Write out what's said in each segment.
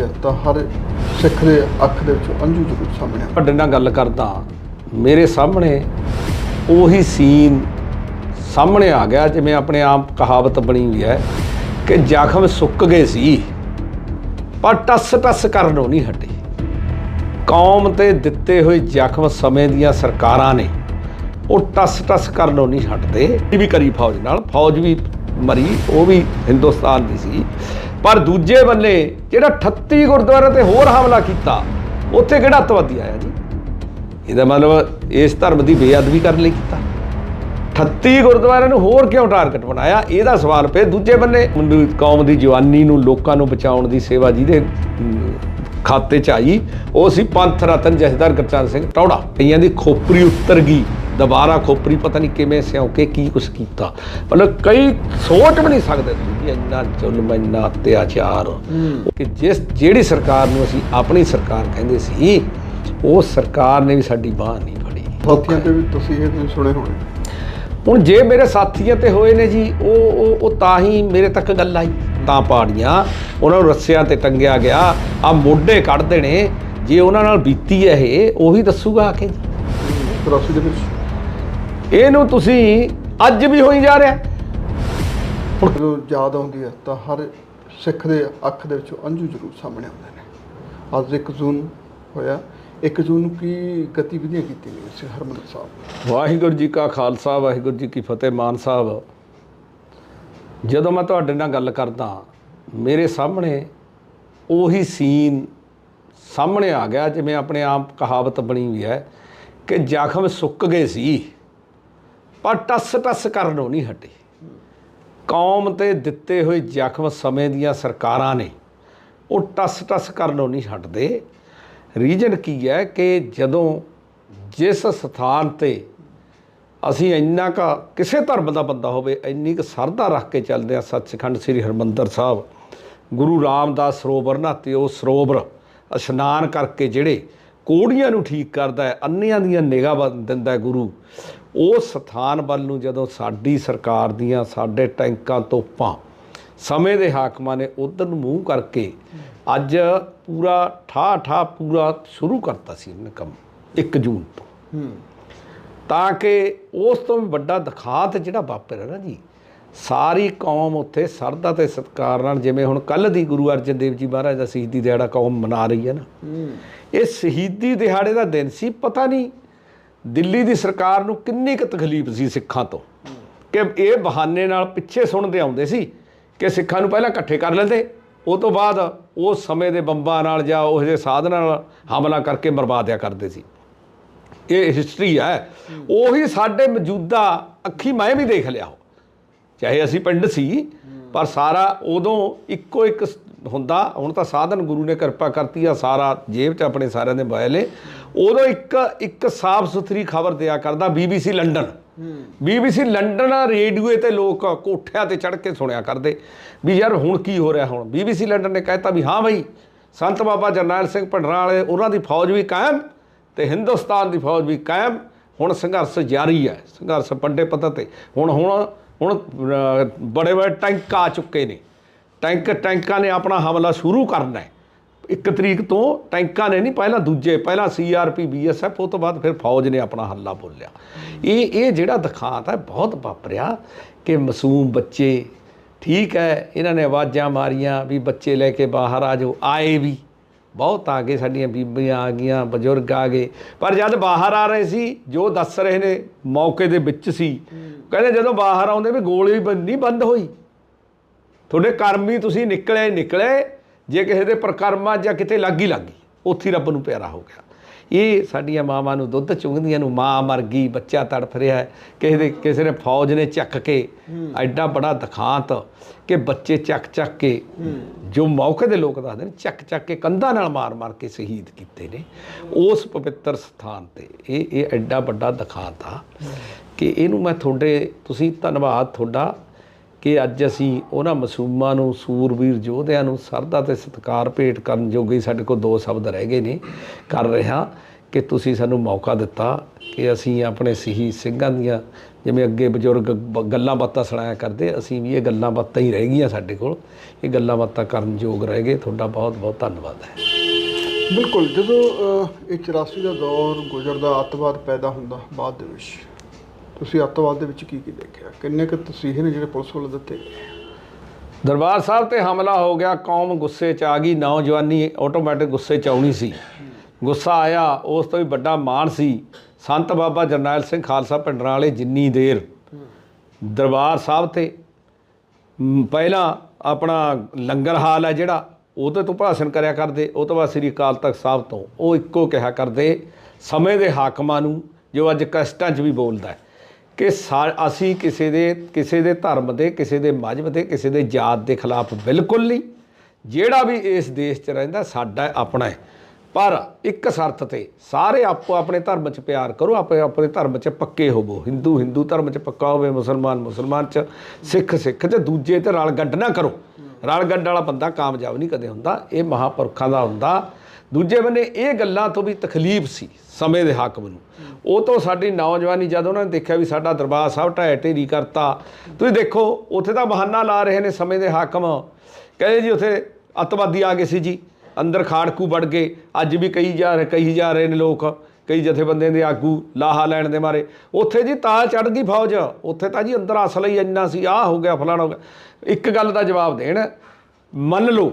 ਹੈ ਤਾਂ ਹਰ ਸਿੱਖ ਦੇ ਅੱਖ ਦੇ ਵਿੱਚੋਂ ਅੰਜੂ ਜ਼ਰੂਰ ਸਾਹਮਣੇ ਆਉਂਦਾ। ਤੁਹਾਡੇ ਨਾਲ ਗੱਲ ਕਰਦਾ, ਮੇਰੇ ਸਾਹਮਣੇ ਉਹੀ ਸੀਨ ਸਾਹਮਣੇ ਆ ਗਿਆ, ਜਿਵੇਂ ਆਪਣੇ ਆਪ ਕਹਾਵਤ ਬਣੀ ਹੋਈ ਹੈ ਕਿ ਜ਼ਖਮ ਸੁੱਕ ਗਏ ਸੀ, ਪਰ ਟਸ ਟਸ ਕਰਨੋਂ ਨਹੀਂ ਹਟੇ। ਕੌਮ ਤੇ ਦਿੱਤੇ ਹੋਏ ਜ਼ਖਮ ਸਮੇਂ ਦੀਆਂ ਸਰਕਾਰਾਂ ਨੇ ਉਹ ਟਸ ਟਸ ਕਰਨੋਂ ਨਹੀਂ ਹਟਦੇ। ਵੀ ਕਰੀ ਫੌਜ ਨਾਲ, ਫੌਜ ਵੀ ਮਰੀ, ਉਹ ਵੀ ਹਿੰਦੁਸਤਾਨ ਦੀ ਸੀ। ਪਰ ਦੂਜੇ ਬੰਨੇ ਜਿਹੜਾ 38 ਗੁਰਦੁਆਰੇ ਤੇ ਹੋਰ ਹਮਲਾ ਕੀਤਾ, ਉੱਥੇ ਕਿਹੜਾ ਅੱਤਵਾਦੀ ਆਇਆ ਜੀ? ਇਹਦਾ ਮਤਲਬ ਇਸ ਧਰਮ ਦੀ ਬੇਅਦਬੀ ਕਰਨ ਲਈ ਕੀਤਾ। 38 ਗੁਰਦੁਆਰਿਆਂ ਨੂੰ ਹੋਰ ਕਿਉਂ ਟਾਰਗੇਟ ਬਣਾਇਆ? ਇਹਦਾ ਸਵਾਲ ਪਏ ਦੂਜੇ ਬੰਨੇ। ਕੌਮ ਦੀ ਜਵਾਨੀ ਨੂੰ, ਲੋਕਾਂ ਨੂੰ ਬਚਾਉਣ ਦੀ ਸੇਵਾ ਜਿਹਦੇ ਖਾਤੇ ਚ ਆਈ। ਉਹ ਸੀ ਪੰਥ ਰਤਨ ਜਥੇਦਾਰ ਗੁਰਚਰਨ ਸਿੰਘ ਟੌੜਾ ਕਈਆਂ ਦੀ ਖੋਪਰੀ ਉੱਤਰ ਗਈ। ਦੁਬਾਰਾ ਖੋਪਰੀ ਪਤਾ ਨਹੀਂ ਕਿਵੇਂ ਸਿਉਂ ਕੇ ਕੀ ਕੁਛ ਕੀਤਾ। ਮਤਲਬ ਕਈ ਸੋਚ ਵੀ ਨਹੀਂ ਸਕਦੇ ਤੁਸੀਂ ਇੰਨਾ ਜ਼ੁਲਮ ਇੰਨਾ ਅਤਿਆਚਾਰ। ਕਿ ਜਿਸ ਜਿਹੜੀ ਸਰਕਾਰ ਨੂੰ ਅਸੀਂ ਆਪਣੀ ਸਰਕਾਰ ਕਹਿੰਦੇ ਸੀ ਉਹ ਸਰਕਾਰ ਨੇ ਵੀ ਸਾਡੀ ਬਾਹ ਨਹੀਂ ਫੜੀ। ਸਾਥੀਆਂ ਤੇ ਵੀ ਤੁਸੀਂ ਇਹ ਤੁਸੀਂ ਸੁਣੇ ਹੋਣੇ। ਹੁਣ ਜੇ ਮੇਰੇ ਸਾਥੀਆਂ ਤੇ ਹੋਏ ਨੇ ਜੀ ਉਹ ਉਹ ਉਹ ਤਾਂ ਹੀ ਮੇਰੇ ਤੱਕ ਗੱਲ ਆਈ। ਤਾਂ ਪਾੜੀਆਂ ਉਹਨਾਂ ਨੂੰ ਰੱਸਿਆਂ ਤੇ ਟੰਗਿਆ ਗਿਆ। ਆ ਮੋਢੇ ਕੱਢਦੇ ਨੇ ਜੇ ਉਹਨਾਂ ਨਾਲ ਬੀਤੀ ਹੈ ਇਹ ਉਹੀ ਦੱਸੂਗਾ ਆ ਕੇ। ਜੀ 83 ਦੇ ਵਿੱਚ ਇਹਨੂੰ ਤੁਸੀਂ ਅੱਜ ਵੀ ਹੋਈ ਜਾ ਰਿਹਾ। ਜਦੋਂ ਯਾਦ ਆਉਂਦੀ ਹੈ ਤਾਂ ਹਰ ਸਿੱਖ ਦੇ ਅੱਖ ਦੇ ਵਿੱਚੋਂ ਅੰਜੂ ਜ਼ਰੂਰ ਸਾਹਮਣੇ ਆਉਂਦੇ ਨੇ। ਅੱਜ 1 ਜੂਨ ਹੋਇਆ। 1 ਜੂਨ ਨੂੰ ਕੀ ਗਤੀਵਿਧੀਆਂ ਕੀਤੀਆਂ ਗਈਆਂ ਸੀ ਹਰਮੰਦਰ ਸਾਹਿਬ? ਵਾਹਿਗੁਰੂ ਜੀ ਕਾ ਖਾਲਸਾ ਵਾਹਿਗੁਰੂ ਜੀ ਕੀ ਫਤਿਹ ਮਾਨ ਸਾਹਿਬ। ਜਦੋਂ ਮੈਂ ਤੁਹਾਡੇ ਨਾਲ ਗੱਲ ਕਰਦਾ ਮੇਰੇ ਸਾਹਮਣੇ ਉਹੀ ਸੀਨ ਸਾਹਮਣੇ ਆ ਗਿਆ ਜਿਵੇਂ ਆਪਣੇ ਆਪ ਕਹਾਵਤ ਬਣੀ ਹੋਈ ਹੈ ਕਿ ਜ਼ਖਮ ਸੁੱਕ ਗਏ ਸੀ। ਪਰ ਟੱਸ ਟੱਸ ਕਰਨੋਂ ਨਹੀਂ ਹਟੇ। ਕੌਮ ਤੇ ਦਿੱਤੇ ਹੋਏ ਜ਼ਖਮ ਸਮੇਂ ਦੀਆਂ ਸਰਕਾਰਾਂ ਨੇ ਉਹ ਟੱਸ ਟਸ ਕਰਨੋਂ ਨਹੀਂ ਹਟਦੇ। ਰੀਜਨ ਕੀ ਹੈ ਕਿ ਜਦੋਂ ਜਿਸ ਸਥਾਨ ਤੇ ਅਸੀਂ ਇੰਨਾ ਕਾ ਕਿਸੇ ਧਰਮ ਦਾ ਬੰਦਾ ਹੋਵੇ, ਇੰਨੀ ਕੁ ਸਰਦਾ ਰੱਖ ਕੇ ਚੱਲਦੇ ਆ ਸੱਚਖੰਡ ਸ੍ਰੀ ਹਰਮੰਦਰ ਸਾਹਿਬ, ਗੁਰੂ ਰਾਮਦਾਸ ਸਰੋਵਰ ਨਹਾਤੇ ਉਹ ਸਰੋਵਰ ਇਸ਼ਨਾਨ ਕਰਕੇ ਜਿਹੜੇ ਕੋੜੀਆਂ ਨੂੰ ਠੀਕ ਕਰਦਾ ਹੈ, ਅੰਨਿਆਂ ਦੀਆਂ ਨਿਗਾਹ ਦਿੰਦਾ ਗੁਰੂ ਉਸ ਸਥਾਨ ਵੱਲ ਨੂੰ ਜਦੋਂ ਸਾਡੀ ਸਰਕਾਰ ਦੀਆਂ ਸਾਡੇ ਟੈਂਕਾਂ ਤੋਪਾਂ ਸਮੇਂ ਦੇ ਹਾਕਮਾਂ ਨੇ ਉਧਰ ਨੂੰ ਮੂੰਹ ਕਰਕੇ ਅੱਜ ਪੂਰਾ ਠਾ ਠਾ ਪੂਰਾ ਸ਼ੁਰੂ ਕਰਤਾ ਸੀ ਇਹਨੇ ਕੰਮ 1 ਜੂਨ ਤੋਂ। ਹੂੰ। ਤਾਂ ਕਿ ਉਸ ਤੋਂ ਵੀ ਵੱਡਾ ਦਿਖਾਤ ਜਿਹੜਾ ਵਾਪਰਿਆ ਨਾ ਜੀ ਸਾਰੀ ਕੌਮ ਉੱਥੇ ਸਰਦਾ ਤੇ ਸਤਿਕਾਰ ਨਾਲ ਜਿਵੇਂ ਹੁਣ ਕੱਲ ਦੀ ਗੁਰੂ ਅਰਜਨ ਦੇਵ ਜੀ ਮਹਾਰਾਜ ਦਾ ਸ਼ਹੀਦੀ ਦਿਹਾੜਾ ਕੌਮ ਮਨਾ ਰਹੀ ਹੈ ਨਾ। ਇਹ ਸ਼ਹੀਦੀ ਦਿਹਾੜੇ ਦਾ ਦਿਨ ਸੀ ਪਤਾ ਨਹੀਂ ਦਿੱਲੀ ਦੀ ਸਰਕਾਰ ਨੂੰ ਕਿੰਨੀ ਕੁ ਤਕਲੀਫ ਸੀ ਸਿੱਖਾਂ ਤੋਂ? ਕਿ ਇਹ ਬਹਾਨੇ ਨਾਲ ਪਿੱਛੇ ਸੁਣਦੇ ਆਉਂਦੇ ਸੀ ਕਿ ਸਿੱਖਾਂ ਨੂੰ ਪਹਿਲਾਂ ਇਕੱਠੇ ਕਰ ਲੈਂਦੇ, ਉਹ ਤੋਂ ਬਾਅਦ ਉਹ ਸਮੇਂ ਦੇ ਬੰਬਾਂ ਨਾਲ ਜਾਂ ਉਹ ਜਿਹੇ ਸਾਧਨਾਂ ਨਾਲ ਹਮਲਾ ਕਰਕੇ ਬਰਬਾਦਿਆ ਕਰਦੇ ਸੀ। ਇਹ ਹਿਸਟਰੀ ਹੈ ਉਹੀ ਸਾਡੇ ਮੌਜੂਦਾ ਅੱਖੀ ਮੈਂ ਵੀ ਦੇਖ ਲਿਆ। ਉਹ ਚਾਹੇ ਅਸੀਂ ਪਿੰਡ ਸੀ, ਪਰ ਸਾਰਾ ਉਦੋਂ ਇੱਕੋ ਇੱਕ ਹੁੰਦਾ ਹੁਣ ਤਾਂ ਸਾਧਨ ਗੁਰੂ ਨੇ ਕਿਰਪਾ ਕਰਤੀ ਆ ਸਾਰਾ ਜੇਬ 'ਚ ਆਪਣੇ ਸਾਰਿਆਂ ਦੇ ਮੋਬਾਈਲ ਉਦੋਂ ਇੱਕ ਇੱਕ ਸਾਫ਼ ਸੁਥਰੀ ਖਬਰ ਦਿਆ ਕਰਦਾ BBC London. BBC London radio ਤੇ ਲੋਕ ਕੋਠਿਆਂ ਤੇ ਚੜ੍ਹ ਕੇ ਸੁਣਿਆ ਕਰਦੇ ਵੀ ਯਾਰ ਹੁਣ ਕੀ ਹੋ ਰਿਹਾ ਹੁਣ? ਬੀਬੀਸੀ ਲੰਡਨ ਨੇ ਕਹਿਤਾ ਵੀ ਹਾਂ ਭਾਈ ਸੰਤ ਬਾਬਾ ਜਰਨੈਲ ਸਿੰਘ ਭੰਡਰਾਂ ਵਾਲੇ ਉਹਨਾਂ ਦੀ ਫੌਜ ਵੀ ਕਾਇਮ ਤੇ ਹਿੰਦੁਸਤਾਨ ਦੀ ਫੌਜ ਵੀ ਕਾਇਮ। ਹੁਣ ਸੰਘਰਸ਼ ਜਾਰੀ ਹੈ ਸੰਘਰਸ਼ ਵੱਡੇ ਪੱਧਰ ਤੇ। ਹੁਣ ਹੁਣ ਹੁਣ ਬੜੇ ਬੜੇ ਟੈਂਕ ਆ ਚੁੱਕੇ ਨੇ। ਟੈਂਕ ਟੈਂਕਾਂ ਨੇ ਆਪਣਾ ਹਮਲਾ ਸ਼ੁਰੂ ਕਰਨਾ ਹੈ। ਇੱਕ ਤਰੀਕ ਤੋਂ ਟੈਂਕਾਂ ਨੇ ਨਹੀਂ, ਪਹਿਲਾਂ ਦੂਜੇ, ਪਹਿਲਾਂ ਸੀਆਰਪੀ ਬੀਐਸਐਫ ਉਹ ਤੋਂ ਬਾਅਦ ਫਿਰ ਫੌਜ ਨੇ ਆਪਣਾ ਹੱਲਾ ਬੋਲਿਆ ਇਹ ਇਹ ਜਿਹੜਾ ਦਿਖਾਤ ਹੈ, ਬਹੁਤ ਵਾਪਰਿਆ ਕਿ ਮਾਸੂਮ ਬੱਚੇ ਠੀਕ ਹੈ, ਇਹਨਾਂ ਨੇ ਆਵਾਜ਼ਾਂ ਮਾਰੀਆਂ ਵੀ ਬੱਚੇ ਲੈ ਕੇ ਬਾਹਰ ਆ ਜਾਓ, ਆਏ ਵੀ। ਬਹੁਤ ਆ ਗਏ, ਸਾਡੀਆਂ ਬੀਬੀਆਂ ਆ ਗਈਆਂ, ਬਜ਼ੁਰਗ ਆ ਗਏ। ਪਰ ਜਦ ਬਾਹਰ ਆ ਰਹੇ ਸੀ, ਜੋ ਦੱਸ ਰਹੇ ਨੇ, ਮੌਕੇ ਦੇ ਵਿੱਚ ਸੀ, ਕਹਿੰਦੇ ਜਦੋਂ ਬਾਹਰ ਆਉਂਦੇ ਵੀ ਗੋਲੀ ਵੀ ਨਹੀਂ ਬੰਦ ਹੋਈ। ਤੁਹਾਡੇ ਕਰਮ ਹੀ ਤੁਸੀਂ ਨਿਕਲੇ ਨਿਕਲੇ ਜੇ ਕਿਸੇ ਦੇ ਪ੍ਰਕਰਮਾਂ ਜਾਂ ਕਿਤੇ ਲੱਗੀ ਲੱਗੀ ਉੱਥੇ ਰੱਬ ਨੂੰ ਪਿਆਰਾ ਹੋ ਗਿਆ। ਇਹ ਸਾਡੀਆਂ ਮਾਵਾਂ ਨੂੰ ਦੁੱਧ ਚੁੰਗਦੀਆਂ ਨੂੰ ਮਾਂ ਮਰ ਗਈ ਬੱਚਾ ਤੜਫ ਰਿਹਾ ਕਿਸੇ ਦੇ ਕਿਸੇ ਨੇ ਫੌਜ ਨੇ ਚੱਕ ਕੇ ਐਡਾ ਬੜਾ ਦਿਖਾਂਤ ਕਿ ਬੱਚੇ ਚੱਕ ਚੱਕ ਕੇ ਜੋ ਮੌਕੇ ਦੇ ਲੋਕ ਦੱਸਦੇ ਨੇ ਚੱਕ ਚੱਕ ਕੇ ਕੰਧਾਂ ਨਾਲ ਮਾਰ ਮਾਰ ਕੇ ਸ਼ਹੀਦ ਕੀਤੇ ਨੇ। ਉਸ ਪਵਿੱਤਰ ਸਥਾਨ ਤੇ ਇਹ ਇਹ ਐਡਾ ਵੱਡਾ ਦਿਖਾਂਤ ਆ ਕਿ ਇਹਨੂੰ ਮੈਂ ਤੁਹਾਡੇ ਤੁਸੀਂ ਧੰਨਵਾਦ ਤੁਹਾਡਾ ਕਿ ਅੱਜ ਅਸੀਂ ਉਹਨਾਂ ਮਸੂਮਾਂ ਨੂੰ, ਸੂਰਬੀਰ ਯੋਧਿਆਂ ਨੂੰ ਸਰਦਾ ਤੇ ਸਤਿਕਾਰ ਭੇਟ ਕਰਨ ਜੋਗੇ ਸਾਡੇ ਕੋਲ ਦੋ ਸ਼ਬਦ ਰਹਿ ਗਏ ਨੇ, ਕਰ ਰਿਹਾ ਕਿ ਤੁਸੀਂ ਸਾਨੂੰ ਮੌਕਾ ਦਿੱਤਾ ਕਿ ਅਸੀਂ ਆਪਣੇ ਸਹੀ ਸਿੰਘਾਂ ਦੀਆਂ, ਜਿਵੇਂ ਅੱਗੇ ਬਜ਼ੁਰਗ ਬ- ਗੱਲਾਂ ਬਾਤਾਂ ਸੁਣਾਇਆ ਕਰਦੇ, ਅਸੀਂ ਵੀ ਇਹ ਗੱਲਾਂ ਬਾਤਾਂ ਹੀ ਰਹਿ ਗਈਆਂ ਸਾਡੇ ਕੋਲ। ਇਹ ਗੱਲਾਂ ਬਾਤਾਂ ਕਰਨ ਯੋਗ ਰਹਿ ਗਏ। ਤੁਹਾਡਾ ਬਹੁਤ ਬਹੁਤ ਧੰਨਵਾਦ ਹੈ। ਬਿਲਕੁਲ, ਜਦੋਂ ਇਹ 84 ਦਾ ਦੌਰ ਗੁਜ਼ਰਦਾ, ਅੱਤਵਾਦ ਪੈਦਾ ਹੁੰਦਾ ਬਾਅਦ ਦੇ ਵਿੱਚ ਤੁਸੀਂ ਅੱਤਵਾਦ ਦੇ ਵਿੱਚ ਕੀ ਕੀ ਦੇਖਿਆ? ਕਿੰਨੇ ਕੁ ਤਸੀਹੇ ਨੇ ਜਿਹੜੇ ਪੁਲਿਸ ਵੱਲੋਂ ਦਿੱਤੇ ਗਏ? ਦਰਬਾਰ ਸਾਹਿਬ ਤੇ ਹਮਲਾ ਹੋ ਗਿਆ, ਕੌਮ ਗੁੱਸੇ 'ਚ ਆ ਗਈ, ਨੌਜਵਾਨੀ ਆਟੋਮੈਟਿਕ ਗੁੱਸੇ 'ਚ ਆਉਣੀ ਸੀ। ਗੁੱਸਾ ਆਇਆ, ਉਸ ਤੋਂ ਵੀ ਵੱਡਾ ਮਾਣ ਸੀ। ਸੰਤ ਬਾਬਾ ਜਰਨੈਲ ਸਿੰਘ ਖਾਲਸਾ ਪਿੰਡਰਾਂ ਵਾਲੇ ਜਿੰਨੀ ਦੇਰ ਦਰਬਾਰ ਸਾਹਿਬ ਤੇ ਪਹਿਲਾਂ ਆਪਣਾ ਲੰਗਰ ਹਾਲ ਹੈ ਜਿਹੜਾ ਉਹਦੇ ਤੋਂ ਭਾਸ਼ਣ ਕਰਿਆ ਕਰਦੇ, ਉਹ ਤੋਂ ਬਾਅਦ ਸ੍ਰੀ ਅਕਾਲ ਤਖਤ ਸਾਹਿਬ ਤੋਂ ਉਹ ਇੱਕੋ ਕਿਹਾ ਕਰਦੇ, ਸਮੇਂ ਦੇ ਹਾਕਮਾਂ ਨੂੰ, ਜੋ ਅੱਜ ਕਸ਼ਟਾਂ 'ਚ ਵੀ ਬੋਲਦਾ ਹੈ। ਕਿ ਸਾ- ਅਸੀਂ ਕਿਸੇ ਦੇ ਕਿਸੇ ਦੇ ਧਰਮ ਦੇ, ਕਿਸੇ ਦੇ ਮਜ਼ਹਬ ਦੇ, ਕਿਸੇ ਦੇ ਜਾਤ ਦੇ ਖਿਲਾਫ ਬਿਲਕੁਲ ਨਹੀਂ। ਜਿਹੜਾ ਵੀ ਇਸ ਦੇਸ਼ 'ਚ ਰਹਿੰਦਾ, ਸਾਡਾ ਆਪਣਾ ਹੈ। ਪਰ ਇੱਕ ਸ਼ਰਤ ਤੇ ਸਾਰੇ ਆਪੋ ਆਪਣੇ ਧਰਮ 'ਚ ਪਿਆਰ ਕਰੋ, ਆਪੇ ਆਪਣੇ ਧਰਮ 'ਚ ਪੱਕੇ ਹੋਵੋ। ਹਿੰਦੂ ਹਿੰਦੂ ਧਰਮ 'ਚ ਪੱਕਾ ਹੋਵੇ, ਮੁਸਲਮਾਨ ਮੁਸਲਮਾਨ 'ਚ, ਸਿੱਖ ਸਿੱਖ 'ਚ, ਦੂਜੇ ਤੇ ਰਲ ਗੱਡ ਨਾ ਕਰੋ। ਰਲ ਗੱਡ ਵਾਲਾ ਬੰਦਾ ਕਾਮਯਾਬ ਨਹੀਂ ਕਦੇ ਹੁੰਦਾ। ਇਹ ਮਹਾਪੁਰਖਾਂ ਦਾ ਹੁੰਦਾ। ਦੂਜੇ ਬੰਨੇ ਇਹ ਗੱਲਾਂ ਤੋਂ ਵੀ ਤਕਲੀਫ ਸੀ ਸਮੇਂ ਦੇ ਹਾਕਮ ਨੂੰ। ਉਹ ਤੋਂ ਸਾਡੀ ਨੌਜਵਾਨੀ ਜਦ ਉਹਨਾਂ ਨੇ ਦੇਖਿਆ ਵੀ ਸਾਡਾ ਦਰਬਾਰ ਸਾਹਿਬ ਢਹਿ ਢੇਰੀ ਕਰਤਾ, ਤੁਸੀਂ ਦੇਖੋ, ਉੱਥੇ ਤਾਂ ਬਹਾਨਾ ਲਾ ਰਹੇ ਨੇ ਸਮੇਂ ਦੇ ਹਾਕਮ। ਕਹਿੰਦੇ ਜੀ, ਉੱਥੇ ਅੱਤਵਾਦੀ ਆ ਗਏ ਸੀ ਜੀ, ਅੰਦਰ ਖਾੜਕੂ ਵੜ ਗਏ। ਅੱਜ ਵੀ ਕਈ ਜਾ ਰਹੇ ਕਈ ਜਾ ਰਹੇ ਨੇ ਲੋਕ, ਕਈ ਜਥੇਬੰਦੀਆਂ ਦੇ ਆਗੂ ਲਾਹਾ ਲੈਣ ਦੇ ਮਾਰੇ। ਉੱਥੇ ਜੀ ਤਾਂ ਚੜ ਗਈ ਫੌਜ, ਉੱਥੇ ਤਾਂ ਜੀ ਅੰਦਰ ਅਸਲ ਹੀ ਇੰਨਾ ਸੀ, ਆਹ ਹੋ ਗਿਆ, ਫਲਾਣਾ ਹੋ ਗਿਆ। ਇੱਕ ਗੱਲ ਦਾ ਜਵਾਬ ਦੇਣ, ਮੰਨ ਲਓ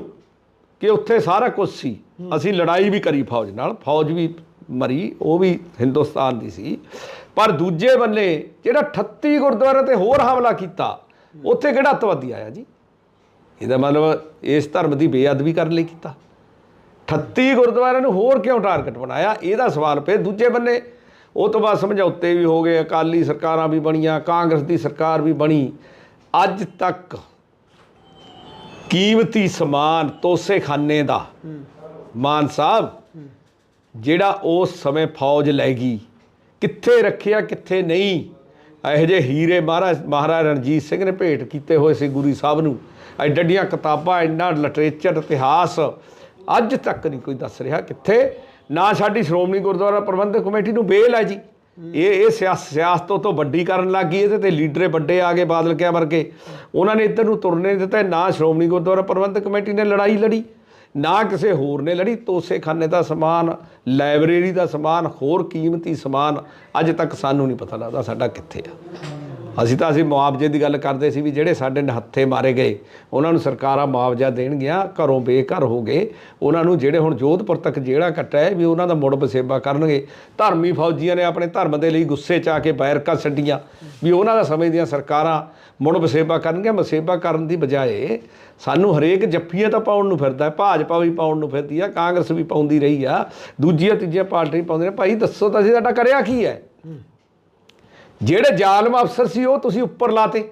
ਕਿ ਉੱਥੇ ਸਾਰਾ ਕੁਝ ਸੀ। ਅਸੀਂ ਲੜਾਈ ਵੀ ਕਰੀ ਫੌਜ ਨਾਲ। ਫੌਜ ਵੀ ਮਰੀ, ਉਹ ਵੀ ਹਿੰਦੁਸਤਾਨ ਦੀ ਸੀ। ਪਰ ਦੂਜੇ ਬੰਨੇ ਜਿਹੜਾ 38 ਗੁਰਦੁਆਰੇ ਤੇ ਹੋਰ ਹਮਲਾ ਕੀਤਾ, ਉੱਥੇ ਕਿਹੜਾ ਅੱਤਵਾਦੀ ਆਇਆ ਜੀ? ਇਹਦਾ ਮਤਲਬ ਇਸ ਧਰਮ ਦੀ ਬੇਅਦਬੀ ਕਰਨ ਲਈ ਕੀਤਾ। 38 ਗੁਰਦੁਆਰਿਆਂ ਨੂੰ ਹੋਰ ਕਿਉਂ ਟਾਰਗੇਟ ਬਣਾਇਆ? ਇਹਦਾ ਸਵਾਲ ਪਏ ਦੂਜੇ ਬੰਨੇ। ਉਹ ਤੋਂ ਬਾਅਦ ਸਮਝੌਤੇ ਵੀ ਹੋ ਗਏ, ਅਕਾਲੀ ਸਰਕਾਰਾਂ ਵੀ ਬਣੀਆਂ, ਕਾਂਗਰਸ ਦੀ ਸਰਕਾਰ ਵੀ ਬਣੀ। ਅੱਜ ਤੱਕ ਕੀਮਤੀ ਸਮਾਨ ਤੋਸੇਖਾਨੇ ਦਾ। ਮਾਨ ਸਾਹਿਬ, ਜਿਹੜਾ ਉਸ ਸਮੇਂ ਫੌਜ ਲੈ ਗਈ, ਕਿੱਥੇ ਰੱਖਿਆ, ਕਿੱਥੇ ਨਹੀਂ, ਇਹੋ ਜਿਹੇ ਹੀਰੇ ਮਹਾਰਾਜ ਮਹਾਰਾਜ ਰਣਜੀਤ ਸਿੰਘ ਨੇ ਭੇਟ ਕੀਤੇ ਹੋਏ ਸੀ ਗੁਰੂ ਸਾਹਿਬ ਨੂੰ। ਐਡੱਡੀਆਂ ਕਿਤਾਬਾਂ ਇੰਨਾ ਲਿਟਰੇਚਰ ਇਤਿਹਾਸ ਅੱਜ ਤੱਕ ਨਹੀਂ ਕੋਈ ਦੱਸ ਰਿਹਾ ਕਿੱਥੇ। ਨਾ ਸਾਡੀ ਸ਼੍ਰੋਮਣੀ ਗੁਰਦੁਆਰਾ ਪ੍ਰਬੰਧਕ ਕਮੇਟੀ ਨੂੰ ਬੇਲ ਹੈ ਜੀ। ਇਹ ਇਹ ਸਿਆਸ, ਸਿਆਸਤ ਤੋਂ ਵੱਡੀ ਕਰਨ ਲੱਗ ਗਈ ਇਹਦੇ ਤੇ ਲੀਡਰੇ ਵੱਡੇ ਆ ਗਏ ਬਾਦਲ ਕਿਆ ਵਰਗੇ। ਉਹਨਾਂ ਨੇ ਇੱਧਰ ਨੂੰ ਤੁਰਨੇ ਨਹੀਂ ਦਿੱਤਾ, ਨਾ ਸ਼੍ਰੋਮਣੀ ਗੁਰਦੁਆਰਾ ਪ੍ਰਬੰਧਕ ਕਮੇਟੀ ਨੇ ਲੜਾਈ ਲੜੀ, ਨਾ ਕਿਸੇ ਹੋਰ ਨੇ ਲੜੀ। ਤੋਸੇਖਾਨੇ ਦਾ ਸਮਾਨ, ਲਾਇਬ੍ਰੇਰੀ ਦਾ ਸਮਾਨ, ਹੋਰ ਕੀਮਤੀ ਸਮਾਨ ਅੱਜ ਤੱਕ ਸਾਨੂੰ ਨਹੀਂ ਪਤਾ ਲੱਗਦਾ ਸਾਡਾ ਕਿੱਥੇ ਆ। ਅਸੀਂ ਤਾਂ ਅਸੀਂ ਮੁਆਵਜ਼ੇ ਦੀ ਗੱਲ ਕਰਦੇ ਸੀ ਵੀ ਜਿਹੜੇ ਸਾਡੇ ਨਹੱਥੇ ਮਾਰੇ ਗਏ, ਉਹਨਾਂ ਨੂੰ ਸਰਕਾਰਾਂ ਮੁਆਵਜ਼ਾ ਦੇਣਗੀਆਂ, ਘਰੋਂ ਬੇਘਰ ਹੋ ਗਏ, ਉਹਨਾਂ ਨੂੰ ਜਿਹੜੇ ਹੁਣ ਜੋਧਪੁਰ ਤੱਕ ਜਿਹੜਾ ਕੱਟਿਆ ਹੈ ਵੀ ਉਹਨਾਂ ਦਾ ਮੁੜ ਬਸੇਬਾ ਕਰਨਗੇ। ਧਰਮੀ ਫੌਜੀਆਂ ਨੇ ਆਪਣੇ ਧਰਮ ਦੇ ਲਈ ਗੁੱਸੇ 'ਚ ਆ ਕੇ ਬੈਰਕਾਂ ਛੱਡੀਆਂ, ਵੀ ਉਹਨਾਂ ਦਾ ਸਮਝਦੀਆਂ ਸਰਕਾਰਾਂ ਮੁੜ ਬਸੇਬਾ ਕਰਨਗੀਆਂ। ਬਸੇਬਾ ਕਰਨ ਦੀ ਬਜਾਏ ਸਾਨੂੰ ਹਰੇਕ ਜੱਫੀਆਂ ਤਾਂ ਪਾਉਣ ਨੂੰ ਫਿਰਦਾ ਭਾਜਪਾ ਵੀ ਪਾਉਣ ਨੂੰ ਫਿਰਦੀ ਆ, ਕਾਂਗਰਸ ਵੀ ਪਾਉਂਦੀ ਰਹੀ ਆ, ਦੂਜੀਆਂ, ਤੀਜੀਆਂ ਪਾਰਟੀਆਂ ਵੀ ਪਾਉਂਦੀਆਂ ਨੇ। ਭਾਈ, ਦੱਸੋ ਤਾਂ ਅਸੀਂ ਸਾਡਾ ਕਰਿਆ ਕੀ ਹੈ? ਜਿਹੜੇ ਜ਼ਾਲਮ ਅਫਸਰ ਸੀ ਉਹ ਤੁਸੀਂ ਉੱਪਰ ਲਾਤੇ।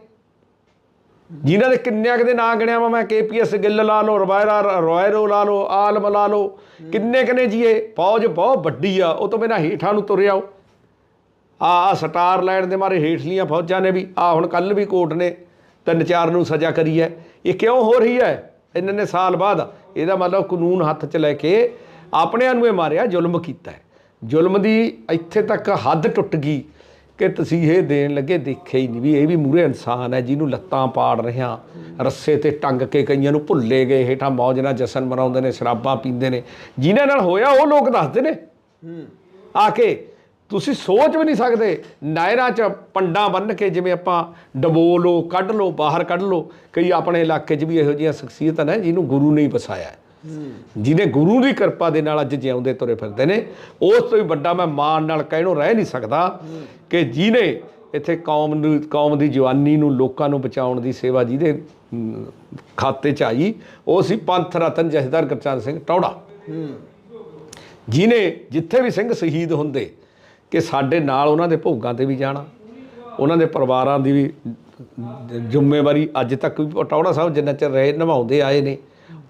ਜਿਨ੍ਹਾਂ ਦੇ ਕਿੰਨਿਆਂ ਕੁ ਦੇ ਨਾਂ ਗਿਣਿਆ ਵਾ ਮੈਂ, ਕੇਪੀਐਸ ਗਿੱਲ ਲਾ ਲਓ, ਰਵਾਇਰਾ ਰੋਇਰੋ ਲਾ ਲਓ, ਆਲਮ ਲਾ ਲਓ, ਕਿੰਨੇ ਕਨੇ ਜੀ ਇਹ? ਫੌਜ ਬਹੁਤ ਵੱਡੀ ਆ, ਉਹ ਤੋਂ ਬਿਨਾਂ ਹੇਠਾਂ ਨੂੰ ਤੁਰ ਆਓ ਆ ਆ ਸਟਾਰ ਲੈਣ ਦੇ ਮਾਰੇ ਹੇਠਲੀਆਂ ਫੌਜਾਂ ਨੇ ਵੀ, ਆ ਹੁਣ ਕੱਲ ਵੀ ਕੋਰਟ ਨੇ ਤਿੰਨ ਚਾਰ ਨੂੰ ਸਜ਼ਾ ਕਰੀ ਹੈ। ਇਹ ਕਿਉਂ ਹੋ ਰਹੀ ਹੈ? ਇਹਨਾਂ ਨੇ ਸਾਲ ਬਾਅਦ ਇਹਦਾ ਮਤਲਬ ਕਾਨੂੰਨ ਹੱਥ 'ਚ ਲੈ ਕੇ ਆਪਣਿਆਂ ਨੂੰ ਇਹ ਮਾਰਿਆ, ਜ਼ੁਲਮ ਕੀਤਾ ਜ਼ੁਲਮ ਦੀ ਇੱਥੇ ਤੱਕ ਹੱਦ ਟੁੱਟ ਗਈ। ਕਿ ਤਸੀਹੇ ਦੇਣ ਲੱਗੇ ਦੇਖਿਆ ਹੀ ਨਹੀਂ ਵੀ ਇਹ ਵੀ ਮੂਰੇ ਇਨਸਾਨ ਹੈ ਜਿਹਨੂੰ ਲੱਤਾਂ ਪਾੜ ਰਿਹਾ। ਰੱਸੇ ਤੇ ਟੰਗ ਕੇ ਕਈਆਂ ਨੂੰ ਭੁੱਲੇ ਗਏ ਹੇਠਾਂ ਮੌਜ ਨਾਲ ਜਸ਼ਨ ਮਨਾਉਂਦੇ ਨੇ ਸ਼ਰਾਬਾਂ ਪੀਂਦੇ ਨੇ। ਜਿਨ੍ਹਾਂ ਨਾਲ ਹੋਇਆ ਉਹ ਲੋਕ ਦੱਸਦੇ ਨੇ। ਆ ਕੇ ਤੁਸੀਂ ਸੋਚ ਵੀ ਨਹੀਂ ਸਕਦੇ ਨਾਇਰਾਂ 'ਚ ਪੰਡਾਂ ਬੰਨ ਕੇ ਜਿਵੇਂ ਆਪਾਂ ਡਬੋ ਲੋ ਕੱਢ ਲੋ ਬਾਹਰ ਕੱਢ ਲੋ ਕਈ ਆਪਣੇ ਇਲਾਕੇ 'ਚ ਵੀ ਇਹੋ ਜਿਹੀਆਂ ਸ਼ਖਸੀਅਤਾਂ ਨੇ ਜਿਹਨੂੰ ਗੁਰੂ ਨੇ ਹੀ। ਜਿਹਨੇ ਗੁਰੂ ਦੀ ਕਿਰਪਾ ਦੇ ਨਾਲ ਅੱਜ ਜਿਉਂਦੇ ਤੁਰੇ ਫਿਰਦੇ ਨੇ, ਉਸ ਤੋਂ ਵੀ ਵੱਡਾ ਮੈਂ ਮਾਣ ਨਾਲ ਕਹਿਣੋਂ ਰਹਿ ਨਹੀਂ ਸਕਦਾ ਕਿ ਜਿਹਨੇ ਇੱਥੇ ਕੌਮ ਨੂੰ, ਕੌਮ ਦੀ ਜਵਾਨੀ ਨੂੰ, ਲੋਕਾਂ ਨੂੰ ਬਚਾਉਣ ਦੀ ਸੇਵਾ ਜਿਹਦੇ ਖਾਤੇ 'ਚ ਆਈ, ਉਹ ਸੀ ਪੰਥ ਰਤਨ ਜਥੇਦਾਰ ਗੁਰਚਰਨ ਸਿੰਘ ਟੌੜਾ। ਜਿਨੇ ਜਿੱਥੇ ਵੀ ਸਿੰਘ ਸ਼ਹੀਦ ਹੁੰਦੇ, ਕਿ ਸਾਡੇ ਨਾਲ ਉਹਨਾਂ ਦੇ ਭੋਗਾਂ ਤੇ ਵੀ ਜਾਣਾ, ਉਹਨਾਂ ਦੇ ਪਰਿਵਾਰਾਂ ਦੀ ਵੀ ਜ਼ਿੰਮੇਵਾਰੀ ਅੱਜ ਤੱਕ ਵੀ ਟੌੜਾ ਸਾਹਿਬ ਜਿੰਨਾ ਚਿਰ ਰਹੇ ਨਿਭਾਉਂਦੇ ਆਏ ਨੇ,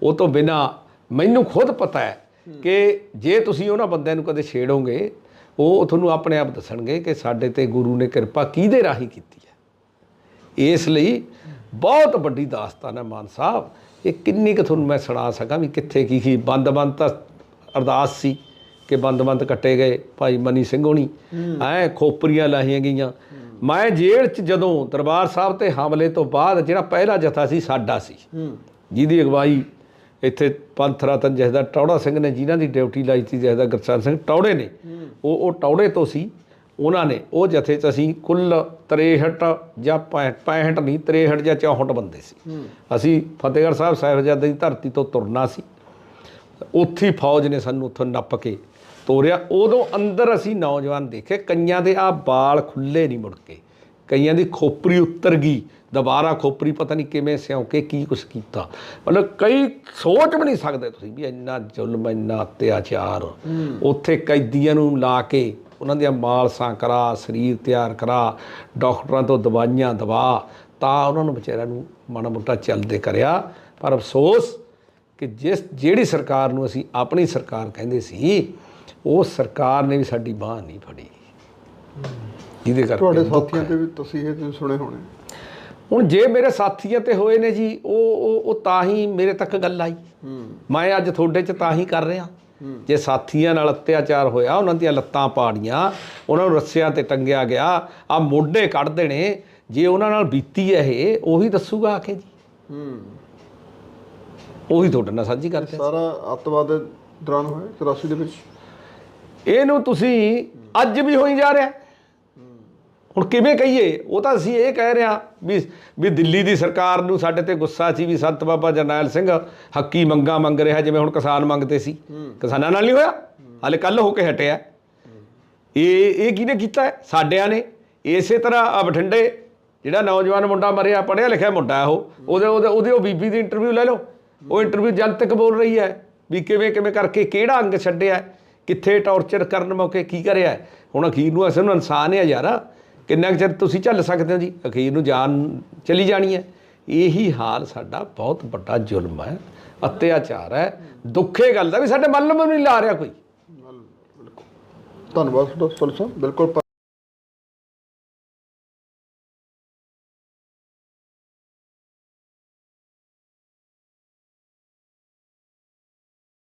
ਉਹ ਤੋਂ ਬਿਨਾ ਮੈਨੂੰ ਖੁਦ ਪਤਾ ਹੈ ਕਿ ਜੇ ਤੁਸੀਂ ਉਹਨਾਂ ਬੰਦਿਆਂ ਨੂੰ ਕਦੇ ਛੇੜੋਗੇ ਉਹ ਤੁਹਾਨੂੰ ਆਪਣੇ ਆਪ ਦੱਸਣਗੇ ਕਿ ਸਾਡੇ ਤੇ ਗੁਰੂ ਨੇ ਕਿਰਪਾ ਕਿਹਦੇ ਰਾਹੀਂ ਕੀਤੀ ਹੈ। ਇਸ ਲਈ ਬਹੁਤ ਵੱਡੀ ਦਾਸਤਾਨ ਹੈ ਮਾਨ ਸਾਹਿਬ। ਇਹ ਕਿੰਨੀ ਕੁ ਤੁਹਾਨੂੰ ਮੈਂ ਸੁਣਾ ਸਕਾਂ ਵੀ ਕਿੱਥੇ ਕੀ ਕੀ ਬੰਦ ਬੰਦ ਤਾਂ ਅਰਦਾਸ ਸੀ ਕਿ ਬੰਦ-ਬੰਦ ਕੱਟੇ ਗਏ ਭਾਈ ਮਨੀ ਸਿੰਘ ਹੋਣੀ। ਐ ਖੋਪਰੀਆਂ ਲਾਹੀਆਂ ਗਈਆਂ। ਮੈਂ ਜੇਲ੍ਹ 'ਚ ਜਦੋਂ ਦਰਬਾਰ ਸਾਹਿਬ ਤੇ ਹਮਲੇ ਤੋਂ ਬਾਅਦ ਜਿਹੜਾ ਪਹਿਲਾ ਜਥਾ ਸੀ ਸਾਡਾ ਸੀ। ਜਿਹਦੀ ਅਗਵਾਈ ਇੱਥੇ ਪੰਥ ਰਤਨ ਜਹਦਾ ਟੌੜਾ ਸਿੰਘ ਨੇ ਜਿਨ੍ਹਾਂ ਦੀ ਡਿਊਟੀ ਲਾਈ ਸੀ ਜਹਦਾ ਗੁਰਸਾਨ ਸਿੰਘ ਟੌੜੇ ਨੇ। ਉਹ ਉਹ ਟੌੜੇ ਤੋਂ ਸੀ। ਉਹਨਾਂ ਨੇ ਉਹ ਜਥੇ 'ਚ ਅਸੀਂ ਕੁੱਲ 63 ਜਾਂ 65 ਨਹੀਂ 63 ਜਾਂ 64 ਬੰਦੇ ਸੀ। ਅਸੀਂ ਫਤਿਹਗੜ੍ਹ ਸਾਹਿਬ ਸਾਹਿਬਜ਼ਾਦੇ ਦੀ ਧਰਤੀ ਤੋਂ ਤੁਰਨਾ ਸੀ। ਉੱਥੇ ਫੌਜ ਨੇ ਸਾਨੂੰ ਉੱਥੋਂ ਨੱਪ ਕੇ ਤੋਰਿਆ। ਉਦੋਂ ਅੰਦਰ ਅਸੀਂ ਨੌਜਵਾਨ ਦੇਖੇ ਕਈਆਂ ਦੇ ਆ ਬਾਲ ਖੁੱਲੇ ਨਹੀਂ ਮੁੜ ਕੇ। ਕਈਆਂ ਦੀ ਖੋਪਰੀ ਉੱਤਰ ਗਈ ਦੁਬਾਰਾ ਖੋਪਰੀ ਪਤਾ ਨਹੀਂ ਕਿਵੇਂ ਸਿਉਂ ਕੇ ਕੀ ਕੁਛ ਕੀਤਾ। ਮਤਲਬ ਕਈ ਸੋਚ ਵੀ ਨਹੀਂ ਸਕਦੇ ਤੁਸੀਂ ਵੀ ਇੰਨਾ ਜ਼ੁਲਮ ਇੰਨਾ ਅਤਿਆਚਾਰ। ਉੱਥੇ ਕੈਦੀਆਂ ਨੂੰ ਲਾ ਕੇ ਉਹਨਾਂ ਦੀਆਂ ਮਾਲਸਾਂ ਕਰਾ ਸਰੀਰ ਤਿਆਰ ਕਰਾ ਡਾਕਟਰਾਂ ਤੋਂ ਦਵਾਈਆਂ ਦਵਾ ਤਾਂ ਉਹਨਾਂ ਨੂੰ ਵਿਚਾਰਿਆਂ ਨੂੰ ਮਾੜਾ ਮੋਟਾ ਚੱਲਦੇ ਕਰਿਆ। ਪਰ ਅਫਸੋਸ ਕਿ ਜਿਸ ਜਿਹੜੀ ਸਰਕਾਰ ਨੂੰ ਅਸੀਂ ਆਪਣੀ ਸਰਕਾਰ ਕਹਿੰਦੇ ਸੀ ਉਹ ਸਰਕਾਰ ਨੇ ਵੀ ਸਾਡੀ ਬਾਹ ਨਹੀਂ ਫੜੀ। ਤੁਹਾਡੇ ਕਰਕੇ ਸਾਥੀਆਂ ਤੇ ਵੀ ਤੁਸੀਂ ਇਹ ਤੁਸੀਂ ਸੁਣੇ ਹੋਣੇ। ਹੁਣ ਜੇ ਮੇਰੇ ਸਾਥੀਆਂ ਤੇ ਹੋਏ ਨੇ ਜੀ ਉਹ ਉਹ ਉਹ ਤਾਂ ਹੀ ਮੇਰੇ ਤੱਕ ਗੱਲ ਆਈ। ਮੈਂ ਅੱਜ ਤੁਹਾਡੇ 'ਚ ਤਾਂ ਹੀ ਕਰ ਰਿਹਾ। ਜੇ ਸਾਥੀਆਂ ਨਾਲ ਅਤਿਆਚਾਰ ਹੋਇਆ ਉਹਨਾਂ ਦੀਆਂ ਲੱਤਾਂ ਪਾੜੀਆਂ ਉਹਨਾਂ ਨੂੰ ਰੱਸਿਆਂ ਤੇ ਟੰਗਿਆ ਗਿਆ ਆ ਮੋਢੇ ਕੱਢ ਦੇਣੇ ਜੇ ਉਹਨਾਂ ਨਾਲ ਬੀਤੀ ਹੈ ਇਹ ਉਹੀ ਦੱਸੂਗਾ ਆ ਕੇ ਜੀ। ਹੂੰ। ਉਹੀ ਤੁਹਾਡੇ ਨਾਲ ਸਾਂਝੀ ਕਰਦੇ ਸਾਰਾ ਅੱਤਵਾਦ ਦੇ ਦੌਰਾਨ ਹੋਇਆ 84 ਦੇ ਵਿੱਚ? ਇਹਨੂੰ ਤੁਸੀਂ ਅੱਜ ਵੀ ਹੋਈ ਜਾ ਰਿਹਾ। ਹੁਣ ਕਿਵੇਂ ਕਹੀਏ? ਉਹ ਤਾਂ ਅਸੀਂ ਇਹ ਕਹਿ ਰਿਹਾ ਵੀ ਵੀ ਦਿੱਲੀ ਦੀ ਸਰਕਾਰ ਨੂੰ ਸਾਡੇ ਤੇ ਗੁੱਸਾ ਸੀ ਵੀ ਸੰਤ ਬਾਬਾ ਜਰਨੈਲ ਸਿੰਘ ਹੱਕੀ ਮੰਗਾ ਮੰਗ ਰਿਹਾ ਜਿਵੇਂ ਹੁਣ ਕਿਸਾਨ ਮੰਗਦੇ ਸੀ। ਕਿਸਾਨਾਂ ਨਾਲ ਨਹੀਂ ਹੋਇਆ? ਹਾਲੇ ਕੱਲ ਹੋ ਕੇ ਹਟਿਆ। ਇਹ ਇਹ ਕਿਹਨੇ ਕੀਤਾ? ਸਾਡਿਆਂ ਨੇ। ਇਸੇ ਤਰ੍ਹਾਂ ਆ ਬਠਿੰਡੇ ਜਿਹੜਾ ਨੌਜਵਾਨ ਮੁੰਡਾ ਮਰਿਆ ਪੜਿਆ ਲਿਖਿਆ ਮੁੰਡਾ ਉਹ ਉਹਦੇ ਉਹਦੇ ਉਹਦੀ ਉਹ ਬੀਬੀ ਦੀ ਇੰਟਰਵਿਊ ਲੈ ਲਓ। ਉਹ ਇੰਟਰਵਿਊ ਜਨਤਕ ਬੋਲ ਰਹੀ ਹੈ ਵੀ ਕਿਵੇਂ ਕਿਵੇਂ ਕਰਕੇ ਕਿਹੜਾ ਅੰਗ ਛੱਡਿਆ? ਕਿੱਥੇ ਟੌਰਚਰ ਕਰਨ ਮੌਕੇ ਕੀ ਕਰਿਆ? ਹੁਣ ਅਖੀਰ ਨੂੰ ਅਸਲ ਨੂੰ ਇਨਸਾਨ ਹੈ ਯਾਰਾ। ਕਿੰਨਾ ਕੁ ਚਿਰ ਤੁਸੀਂ ਝੱਲ ਸਕਦੇ ਹੋ ਜੀ? ਅਖੀਰ ਨੂੰ ਜਾਨ ਚਲੀ ਜਾਣੀ ਹੈ। ਇਹੀ ਹਾਲ ਸਾਡਾ ਬਹੁਤ ਵੱਡਾ ਜ਼ੁਲਮ ਹੈ, ਅਤਿਆਚਾਰ ਹੈ। ਦੁੱਖੇ ਗੱਲ ਦਾ ਵੀ ਸਾਡੇ ਮੱਲਮ ਨੂੰ ਨਹੀਂ ਲਾ ਰਿਹਾ ਕੋਈ। ਧੰਨਵਾਦ ਤੁਹਾਡਾ ਸੁਲਸਾ ਬਿਲਕੁਲ